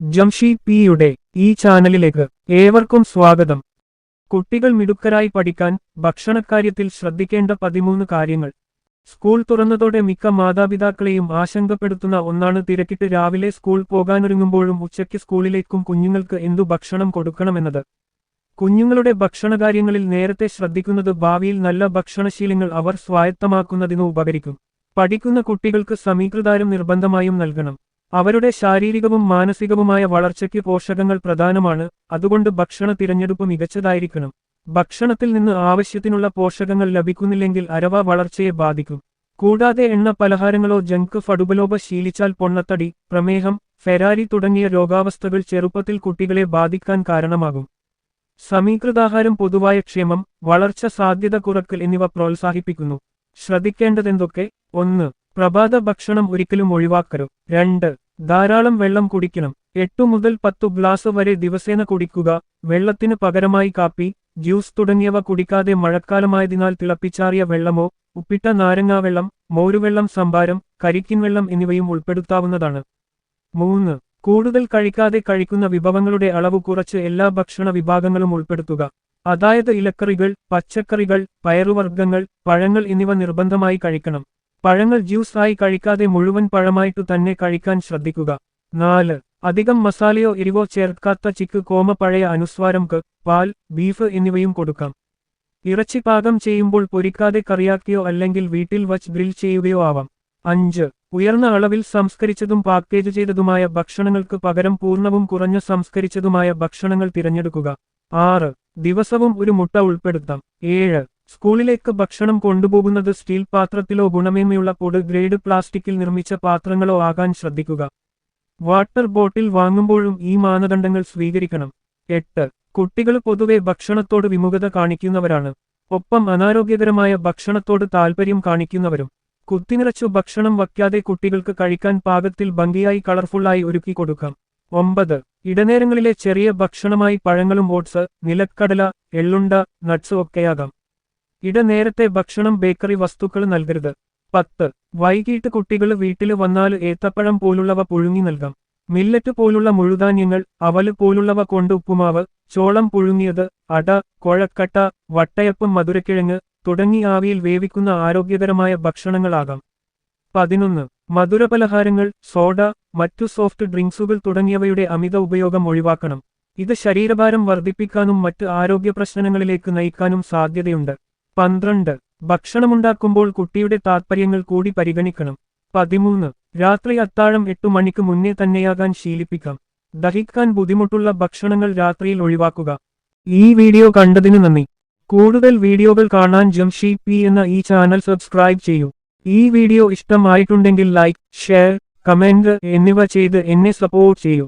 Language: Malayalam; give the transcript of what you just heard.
ജംഷി പിയുടെ ഈ ചാനലിലേക്ക് ഏവർക്കും സ്വാഗതം. കുട്ടികൾ മിടുക്കരായി പഠിക്കാൻ ഭക്ഷണക്കാര്യത്തിൽ ശ്രദ്ധിക്കേണ്ട പതിമൂന്ന് കാര്യങ്ങൾ. സ്കൂൾ തുറന്നതോടെ മിക്ക മാതാപിതാക്കളെയും ആശങ്കപ്പെടുത്തുന്ന ഒന്നാണ് തിരക്കിട്ട് രാവിലെ സ്കൂൾ പോകാനൊരുങ്ങുമ്പോഴും ഉച്ചയ്ക്ക് സ്കൂളിലേക്കും കുഞ്ഞുങ്ങൾക്ക് എന്തു ഭക്ഷണം കൊടുക്കണമെന്നത്. കുഞ്ഞുങ്ങളുടെ ഭക്ഷണകാര്യങ്ങളിൽ നേരത്തെ ശ്രദ്ധിക്കുന്നത് ഭാവിയിൽ നല്ല ഭക്ഷണശീലങ്ങൾ അവർ സ്വായത്തമാക്കുന്നതിന് ഉപകരിക്കും. പഠിക്കുന്ന കുട്ടികൾക്ക് സമീകൃതാരം നിർബന്ധമായും നൽകണം. അവരുടെ ശാരീരികവും മാനസികവുമായ വളർച്ചയ്ക്ക് പോഷകങ്ങൾ പ്രധാനമാണ്. അതുകൊണ്ട് ഭക്ഷണ തിരഞ്ഞെടുപ്പ് മികച്ചതായിരിക്കണം. ഭക്ഷണത്തിൽ നിന്ന് ആവശ്യത്തിനുള്ള പോഷകങ്ങൾ ലഭിക്കുന്നില്ലെങ്കിൽ അരവ വളർച്ചയെ ബാധിക്കും. കൂടാതെ എണ്ണ പലഹാരങ്ങളോ ജങ്ക് ഫടുബലോപ ശീലിച്ചാൽ പൊണ്ണത്തടി പ്രമേഹം ഫെരാരി തുടങ്ങിയ രോഗാവസ്ഥകൾ ചെറുപ്പത്തിൽ കുട്ടികളെ ബാധിക്കാൻ കാരണമാകും. സമീകൃതാഹാരം പൊതുവായ ക്ഷേമം വളർച്ച സാധ്യത കുറക്കൽ എന്നിവ പ്രോത്സാഹിപ്പിക്കുന്നു. ശ്രദ്ധിക്കേണ്ടതെന്തൊക്കെ? ഒന്ന് പ്രഭാത ഭക്ഷണം ഒരിക്കലും ഒഴിവാക്കരുത്. രണ്ട് ധാരാളം വെള്ളം കുടിക്കണം. എട്ടു മുതൽ പത്തു ഗ്ലാസ് വരെ ദിവസേന കുടിക്കുക. വെള്ളത്തിന് പകരമായി കാപ്പി ജ്യൂസ് തുടങ്ങിയവ കുടിക്കാതെ മഴക്കാലമായതിനാൽ തിളപ്പിച്ചാറിയ വെള്ളമോ ഉപ്പിട്ട നാരങ്ങാവെള്ളം മോരുവെള്ളം സംഭാരം കരിക്കിൻ വെള്ളം എന്നിവയും ഉൾപ്പെടുത്താവുന്നതാണ്. മൂന്ന് കൂടുതൽ കഴിക്കാതെ കഴിക്കുന്ന വിഭവങ്ങളുടെ അളവ് കുറച്ച് എല്ലാ ഭക്ഷണ വിഭാഗങ്ങളും ഉൾപ്പെടുത്തുക. അതായത് ഇലക്കറികൾ പച്ചക്കറികൾ പയറുവർഗങ്ങൾ പഴങ്ങൾ എന്നിവ നിർബന്ധമായി കഴിക്കണം. പഴങ്ങൾ ജ്യൂസ് ആയി കഴിക്കാതെ മുഴുവൻ പഴമായിട്ടു തന്നെ കഴിക്കാൻ ശ്രദ്ധിക്കുക. നാല് അധികം മസാലയോ എരിവോ ചേർക്കാത്ത ചിക്ക് കോമ പഴയ അനുസ്വാരം ക പാൽ ബീഫ് എന്നിവയും കൊടുക്കാം. ഇറച്ചി പാകം ചെയ്യുമ്പോൾ പൊരിക്കാതെ കറിയാക്കിയോ അല്ലെങ്കിൽ വീട്ടിൽ വച്ച് ഗ്രിൽ ചെയ്യുകയോ ആവാം. അഞ്ച് ഉയർന്ന അളവിൽ സംസ്കരിച്ചതും പാക്കേജ് ചെയ്തതുമായ ഭക്ഷണങ്ങൾക്ക് പകരം പൂർണവും കുറഞ്ഞ സംസ്കരിച്ചതുമായ ഭക്ഷണങ്ങൾ തിരഞ്ഞെടുക്കുക. ആറ് ദിവസവും ഒരു മുട്ട ഉൾപ്പെടുത്താം. ഏഴ് സ്കൂളിലേക്ക് ഭക്ഷണം കൊണ്ടുപോകുന്നത് സ്റ്റീൽ പാത്രത്തിലോ ഗുണമേന്മയുള്ള പൊട് ഗ്രേഡ് പ്ലാസ്റ്റിക്കിൽ നിർമ്മിച്ച പാത്രങ്ങളോ ആകാൻ ശ്രദ്ധിക്കുക. വാട്ടർ ബോട്ടിൽ വാങ്ങുമ്പോഴും ഈ മാനദണ്ഡങ്ങൾ സ്വീകരിക്കണം. എട്ട്. കുട്ടികൾ പൊതുവെ ഭക്ഷണത്തോട് വിമുഖത കാണിക്കുന്നവരാണ്. ഒപ്പം അനാരോഗ്യകരമായ ഭക്ഷണത്തോട് താൽപ്പര്യം കാണിക്കുന്നവരും. കുത്തിനിറച്ചു ഭക്ഷണം വയ്ക്കാതെ കുട്ടികൾക്ക് കഴിക്കാൻ പാകത്തിൽ ഭംഗിയായി കളർഫുള്ളായി ഒരുക്കി കൊടുക്കാം. ഒമ്പത്. ഇടനേരങ്ങളിലെ ചെറിയ ഭക്ഷണമായി പഴങ്ങളും ഓട്സ് നിലക്കടല എള്ളുണ്ട നട്സ് ഒക്കെയാകാം. ഇടനേരത്തെ ഭക്ഷണം ബേക്കറി വസ്തുക്കൾ നൽകരുത്. പത്ത്. വൈകിട്ട് കുട്ടികൾ വീട്ടിൽ വന്നാൽ ഏത്തപ്പഴം പോലുള്ളവ പുഴുങ്ങി നൽകാം. മില്ലറ്റ് പോലുള്ള മുഴുധാന്യങ്ങൾ അവൽ പോലുള്ളവ കൊണ്ട് ഉപ്പുമാവ് ചോളം പുഴുങ്ങിയത് അട കൊഴക്കട്ട വട്ടയപ്പം മധുരക്കിഴങ്ങ് തുടങ്ങി ആവിയിൽ വേവിക്കുന്ന ആരോഗ്യകരമായ ഭക്ഷണങ്ങളാകാം. പതിനൊന്ന്. മധുരപലഹാരങ്ങൾ സോഡ മറ്റു സോഫ്റ്റ് ഡ്രിങ്ക്സുകൾ തുടങ്ങിയവയുടെ അമിത ഉപയോഗം ഒഴിവാക്കണം. ഇത് ശരീരഭാരം വർദ്ധിപ്പിക്കാനും മറ്റ് ആരോഗ്യ പ്രശ്നങ്ങളിലേക്ക് നയിക്കാനും സാധ്യതയുണ്ട്. പന്ത്രണ്ട്. ഭക്ഷണമുണ്ടാക്കുമ്പോൾ കുട്ടിയുടെ താത്പര്യങ്ങൾ കൂടി പരിഗണിക്കണം. പതിമൂന്ന്. രാത്രി അത്താഴം എട്ടു മണിക്ക് മുന്നേ തന്നെയാകാൻ ശീലിപ്പിക്കാം. ദഹിക്കാൻ ബുദ്ധിമുട്ടുള്ള ഭക്ഷണങ്ങൾ രാത്രിയിൽ ഒഴിവാക്കുക. ഈ വീഡിയോ കണ്ടതിന് നന്ദി. കൂടുതൽ വീഡിയോകൾ കാണാൻ ജംഷി പി എന്ന ഈ ചാനൽ സബ്സ്ക്രൈബ് ചെയ്യൂ. ഈ വീഡിയോ ഇഷ്ടമായിട്ടുണ്ടെങ്കിൽ ലൈക്ക് ഷെയർ കമന്റ് എന്നിവ ചെയ്ത് എന്നെ സപ്പോർട്ട് ചെയ്യൂ.